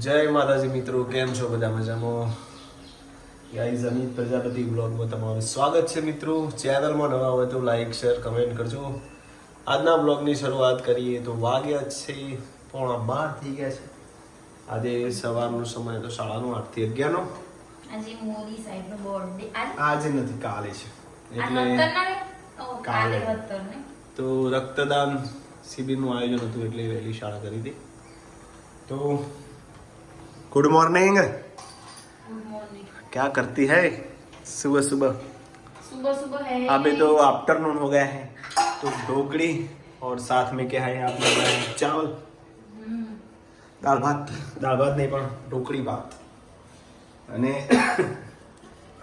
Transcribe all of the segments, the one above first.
જય માતાજી મિત્રો કેમ છો બધા મજામાં? ગાઈઝ અમિત પ્રજાપતિ બ્લોગમાં તમારું સ્વાગત છે મિત્રો. ચેનલમાં નવા હોય તો લાઈક શેર કમેન્ટ કરજો. આજના બ્લોગની શરૂઆત કરીએ તો વાગ્યા છે પોણા બાર થઈ ગયા છે. આજે સવારનો સમય તો સાડાનો આઠથી અગિયારનો. આજે નો આજે? આજે નથી કાલે છે. એટલે કાલે તો રક્તદાન શિબિરનું આયોજન હતું એટલે વહેલી શાળા કરી હતી. તો ગુડ મોર્નિંગ ગુડ મોર્નિંગ क्या करती है सुबह सुबह सुबह सुबह है अभी तो आफ्टरनून हो गया है तो ढोकड़ी और साथ में क्या है आपने बनाया चावल હમ. દાળ ભાત દાળ ભાત નહીં પણ ઢોકળી ભાત અને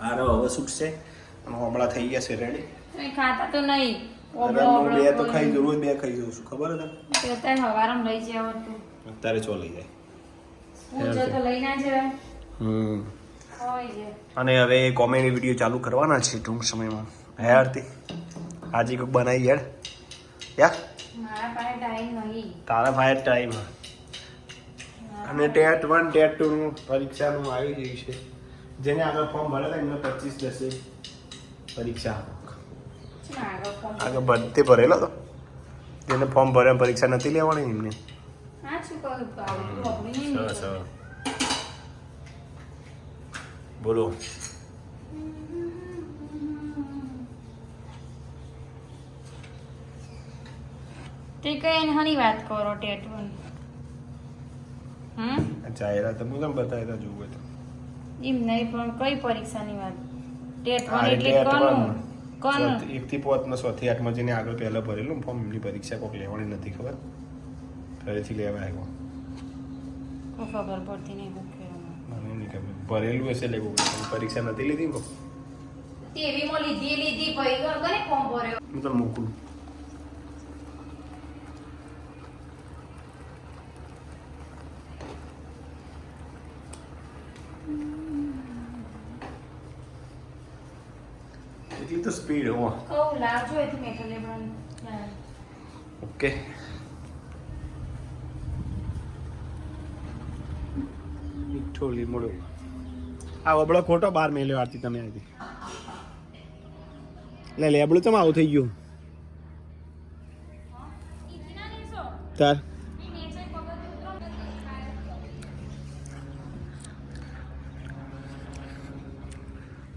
આરો હવે સુખશે અને હમણાં થઈ ગયા છે રેડી તમે ખાતા તો નહીં ઓબળો હું ઓબળો બે તો બોલે. ખાઈ જઉં રોજ બે ખાઈ જઉં છું ખબર હતા તો અત્યારે હવારમાં લઈ જાવ તું અત્યારે ચો લઈ જાય હમ. અને હવે કોમેડી વીડિયો ચાલુ કરવાના છે ટૂંક સમયમાં. હે આરતી? આજે કંઈક બનાવી યાર યા? તારા પાસે ટાઈમ તારા ભાઈ ટાઈમ અને ટેટ વન ટેટ ટુ નું પરીક્ષાનું આવી ગયું છે. જેને આગળ ફોર્મ ભરેલા એમને પચીસ દસે પરીક્ષા આપો. છે ને આગળ બધે ભરતે ભરેલો તો. જેને ફોર્મ ભરે પરીક્ષા નથી લેવાની એમને. બોલો. તે કઈ એને હની વાત કરો ટેટવન હમ? આ જાહેરાત તમે કેમ બતાવ્યા જોવું તો એમ નહીં પણ કઈ પરીક્ષાની વાત? ટેટવન વન એટલે કોનું. કોનું. એક થી પોત ચોથી- સો થી આઠમાં જેને આગળ પહેલા ભરેલું ફોર્મ એમની પરીક્ષા કોક લેવાની નથી ખબર. ફરીથી લેવા આવ્યો કોઈ ખબર પડતી નહીં હું કહેવાનું મને નહીં ખબર ભરેલું હશે લેવું પરીક્ષા નથી લીધી ને તેવીમાં લીધી લીધી પછી કોને ફોર્મ ભર્યો હું તને મોકલું એટલી તો સ્પીડ હો કહું લાવજો એથી મેં કલે પણ ઓકે મીઠો લીમડો આ વબળો ખોટો બાર મેલ્યો આરતી તમે આવી લે લેબડું તો આવું થઈ ગયું? તાર.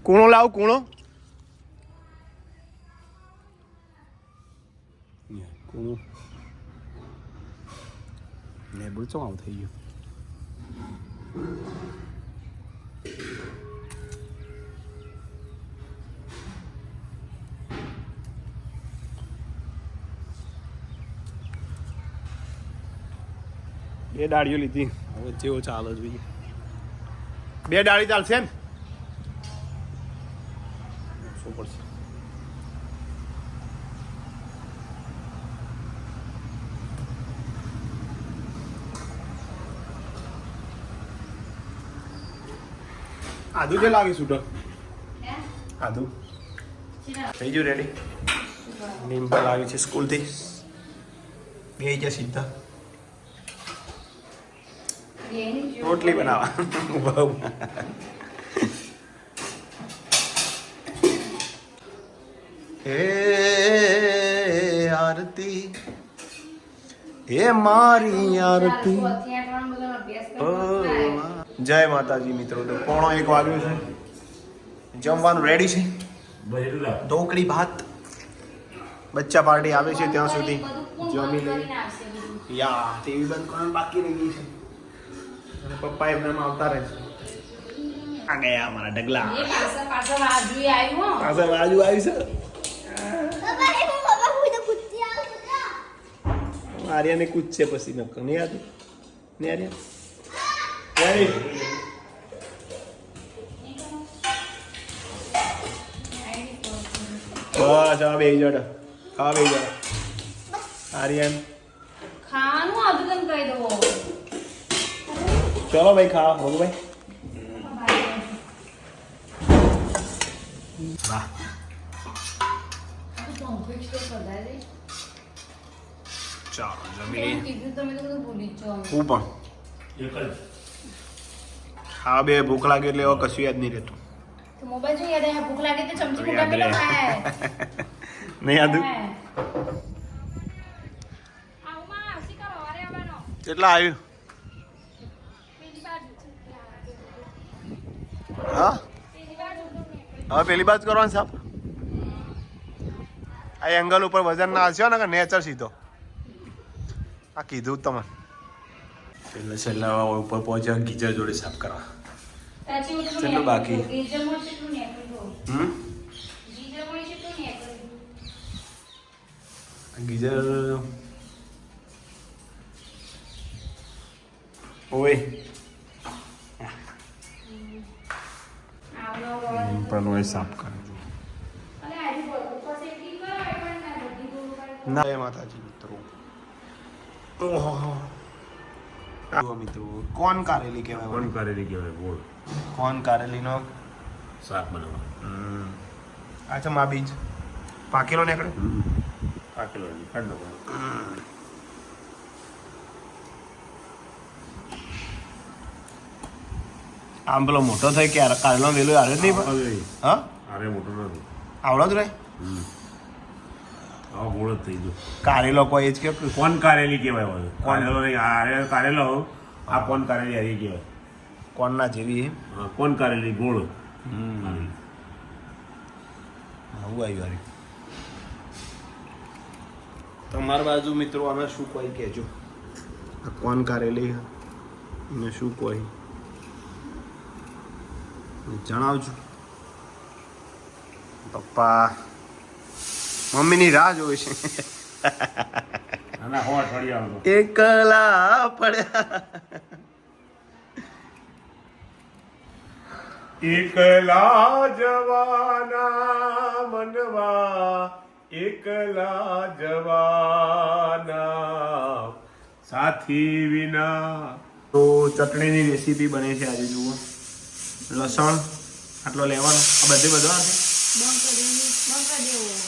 કૂણો લાવ, કૂણો. કૂણો. લેબડું તો આવું થઈ ગયું? બે ડાળીઓ લીધી. હવે જેવો ચાલે જોઈએ બે ડાળી ચાલશે ને આદુ જે લાગે છૂટો આદુ. થઈ ગયું રેડી નિમ્પલ આવી છે સ્કૂલથી. બે છે સીધા. રોટલી બનાવવા. બહુ. હે આરતી. હે મારી આરતી. જય માતાજી મિત્રો તો પોણો એક વાગ્યો છે. જમવાનું રેડી છે? ઢોકળી ભાત બચ્ચા પાર્ટી આવે છે ત્યાં સુધી. જમી લઈ યા ટીવી બંધ કરવાનું બાકી રહી ગઈ છે. અને પપ્પા એમના આવતા રહે છે. આ ગયા અમારા ડગલા એ પાછળ પાછળ આજુ આવ્યું બાજુ આવી છે આર્યાને કૂદ છે પછી નક્કર નહીં આતું નહીં આર્યા? બસ આ બે જડ આ બે જડ આર્યન. ખાવાનું આદુ તને કહી દો ચલો ભાઈ ખાવા હોગ ભાઈ. વાહ. ચાલો જમી લઈએ. કીધું તમે તો બધું ભૂલી જ જાઓ. હું પણ. હા બે ભૂખ લાગે એટલે હવે કશું યાદ નહીં રહેતું. મોબાઈલ જોઈએ યાદ આવે, ભૂખ લાગે તો ચમચી યાદ મોઢામાં ખાય. નહીં યાદ. કેટલા આવ્યું? હા? હવે પેલી બાજુ કરવાનું સાહેબ આ એંગલ ઉપર વજન ના હશે ને નેચર સીધો. આ કીધું તમે છેલ્લે છેલ્લા ઉપર પહોંચ્યા ગીજર જોડે સાફ કરવા. નહીં બાકી. ગીજર ઓય. પણ સાફ કરે. ના એ દૂર કરે. ના માતાજી મિત્રો. ઓહો. જુઓ મિત્રો કોણ કારેલી કહેવાય? કોણ કારેલી કહેવાય? બોલ. કોણ કારેલીનો? શાક બનાવવા હમ. અચ્છા મા બીજ. પાકેલો નીકળે? પાકેલો ઠંડો આમ પેલો મોટો થાય કે કારેલો વેલો આવ્યો જ નહીં હા? અરે મોટો નથી આવડો જ રહે? ગોળ જ થઈ ગયો. કારેલો કોઈ જ કે કોણ કારેલી કહેવાય હોય કારેલો નહીં આરે કારેલો. આ કોણ કારેલી હારી કહેવાય? કોણના જેવી કોણ કારેલી? ગોળ આવું આવ્યું હારી. તમારી બાજુ મિત્રો આને શું કોઈ કહેજો? આ કોણ કારેલી ને શું કોઈ? જણાવજો. પપ્પા. મમ્મીની રાહ જોઈ છે. એકલા પડ્યા. એકલા જવાના મનવા એકલા જવાના. સાથી વિના તો ચટણીની રેસીપી બને છે આજે જુઓ. લસણ આટલો લેવાનો. આ બધે બધો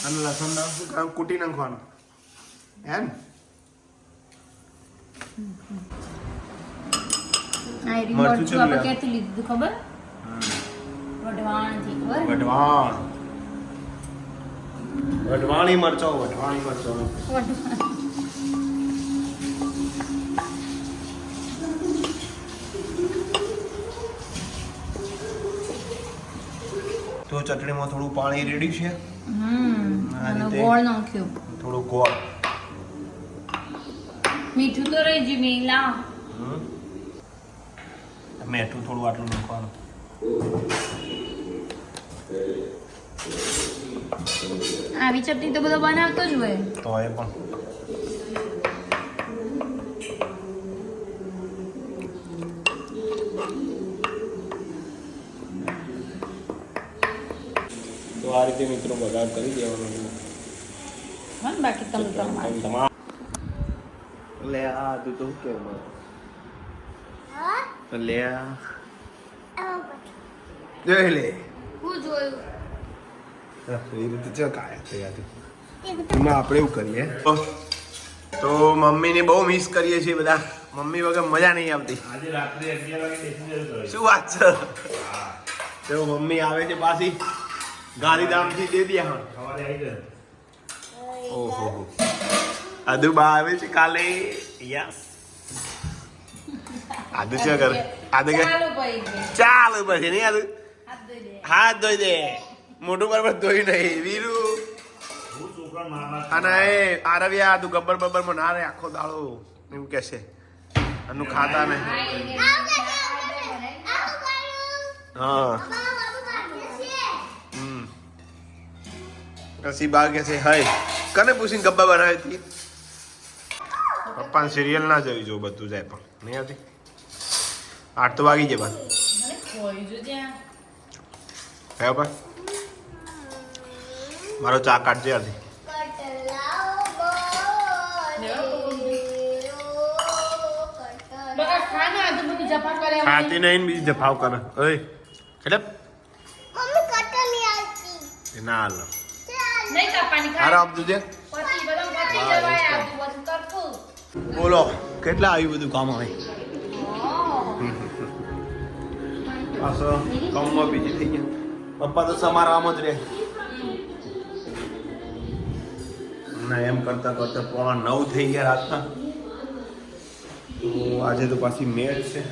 અને લસણ ના કૂટી નાખવાનું એમ? મરચું મરચું આપણે ક્યાંથી લીધું ખબર? વઢવાણથી ખબર? વઢવાણ. વઢવાણી મરચો વઢવાણી મરચો ચટણીમાં થોડું પાણી રેડી છે. ગોળ નાખ્યો. થોડું ગોળ. મીઠું તો રહી ગયું મેં લાવ. મેઠું થોડું આટલું નાખવાનું. આવી ચટણી તો બધો બનાવતો જ હોય. તો એ પણ. આ રીતે મિત્રો બગાડ કરી દેવાનો હા ને બાકી તમે પ્રમાણ લે આ તું તો શું હા? લે આ. જોઈ લે. હું જોયું. એ રીતે ચો કાયા છે એમાં આપણે એવું કરીએ. તો મમ્મીને બહુ મિસ કરીએ છીએ બધા. મમ્મી વગર મજા નહીં આવતી. આજે રાત્રે અગિયાર વાગે બેસી જવું જોઈએ. શું વાત છે? તો મમ્મી આવે છે પાછી. ગાંધીધામથી દે દે હા સવારે આવી જાય. ઓહો. આદુ બા આવે છે કાલે. યસ. આદુ શું કરે? આદુ કે ચાલો પછી નહીં આદુ હાથ ધોઈ દે. મોટું બરાબર ધોઈ નહીં. વીરુ. હું અને એ આરવ્યા તું ગબ્બર બબ્બરમાં ના રે આખો દાળો એવું કે છે. એનું ખાતા નહીં. હા, પછી બા કે છે હાય. કને પૂછીને ગબ્બા બનાવી હતી? પપ્પાને સિરિયલ ના જોઈ જો બધું જાય પણ. નહીં આવતી? આઠ તો વાગી જાય બા મને ખોયું જો ત્યાં. હે ભાઈ મારો ચા કાઢજે કરે ખાતી નહીં બીજી જફાવ કરે. ઓય એટલે ના હાલ. બોલો કેટલા આવ્યું બધું કામ હવે? કામમાં બીજી થઈ ગયા. પપ્પા તો સમારવામાં જ રહે. ના એમ કરતા કરતા પોણા નવ થઈ ગયા રાતના. તો આજે તો પાછી મેચ છે.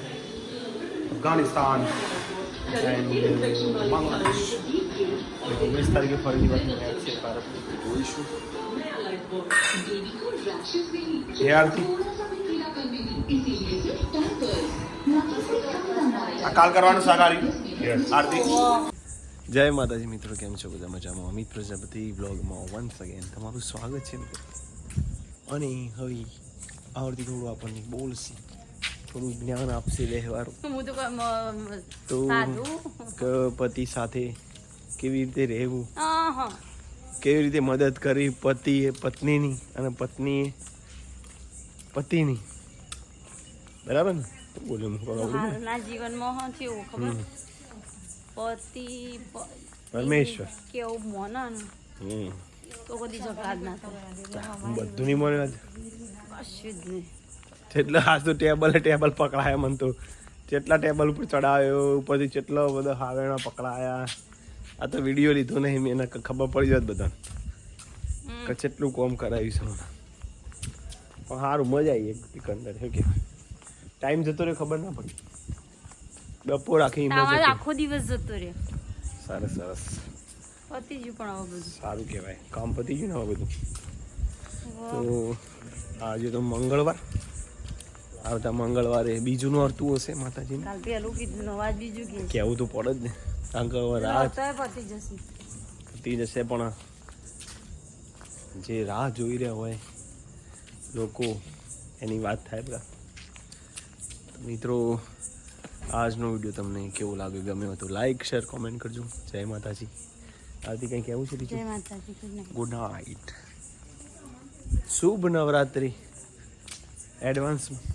અફઘાનિસ્તાન. And ઓગણીસ તારીખે ફરીથી પાછી મેચ છે ભારત. જોઈશું. એ આરતી આ કાલ કરવાનું સાગારી આરતી. જય માતાજી મિત્રો કેમ છો બધા મજામાં? અમિત પ્રજાપતિ બ્લોગમાં વન્સ અગેન તમારું સ્વાગત છે મિત્રો. અને હવે આવડતી થોડું આપણને બોલશે થોડું જ્ઞાન આપશે વ્યવહાર. તો પતિ સાથે કેવી રીતે રહેવું? કેવી રીતે મદદ કરવી પતિએ પત્નીની અને પત્નીએ? પતિની. બરાબર ને? બોલે હું કહું આવડું ને? જીવનમાં હું કેવું ખબર? પતિ પરમેશ્વર. કેવું મોનન. હમ. તો કદી ઝઘડા જ ના થાય. બધું નહીં મળે આજ. કશું જ નહીં. જેટલા આજ તો ટેબલ ટેબલ પકડાયા મને તો. જેટલા ટેબલ ઉપર ચડાવ્યો ઉપરથી જેટલો બધો હાવેણા પકડાયા. આ તો વીડિયો લીધો નહીં મેં એને ખબર પડી જાય બધા. કે કેટલું કોમ કરાવ્યું છે પણ સારું મજા આવી એક અંદર શું કે ટાઈમ જતો રહ્યો ખબર ના પડી. બપોર આખી આખો દિવસ જતો રહ્યો. સરસ સરસ. પતી ગયું પણ હવે બધું. સારું કહેવાય. કામ પતી ગયું ને હવે બધું. તો આજે તો મંગળવાર. આવતા મંગળવારે બીજું નોરતું હશે માતાજીને. કાલ પેલું કીધું નવાજ બીજું કે. કહેવું તો પડે જ ને. કારણ કે હવે રાત પતી જશે. પણ જે રાહ જોઈ રહ્યા હોય લોકો એની વાત થાય બધા. મિત્રો આજનો વીડિયો તમને કેવો લાગ્યો? ગમ્યો તો લાઈક શેર કોમેન્ટ કરજો. જય માતાજી. આરતી કંઈ કહેવું છે બીજું. Good night. શુભ નવરાત્રિ. એડવાન્સમાં